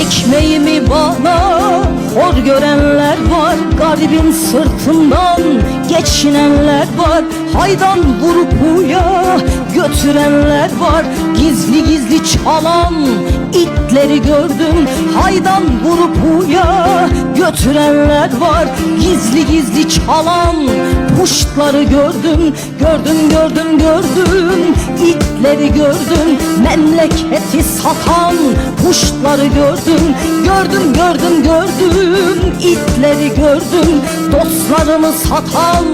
Ekmeğimi bana hor görenler var. Garibin sırtından geçinenler var. Haydan vurup huya götürenler var. Gizli gizli çalan itleri gördüm. Haydan vurup huya götürenler var. Gizli gizli çalan puştları gördüm. Gördüm gördüm gördüm. İtleri gördüm. Memleketi satan puştları gördüm Gördüm gördüm gördüm. İtleri gördüm Dostlarımı satan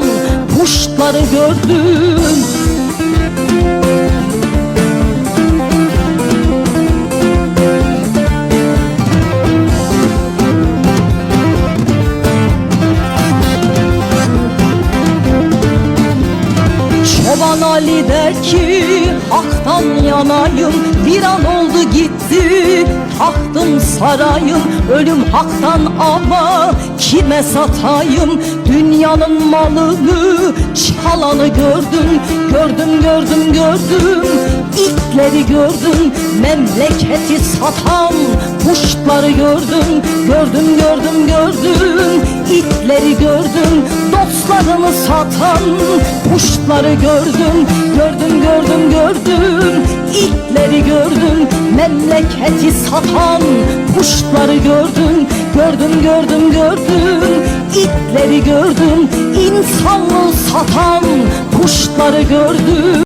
puştları gördüm. Çoban Ali der ki haktan yanayım. Bir an oldu gitti tahtım sarayım Ölüm haktan ama kime satayım? Dünyanın malını çalanı gördüm Gördüm gördüm gördüm. İtleri gördüm Memleketi satan puştları gördüm Gördüm gördüm gördüm. İtleri gördüm Dostlarımı satan Gördüm gördüm gördüm itleri gördüm Memleketi satan puştları gördüm Gördüm gördüm gördüm itleri gördüm. İnsanlığı satan puştları gördüm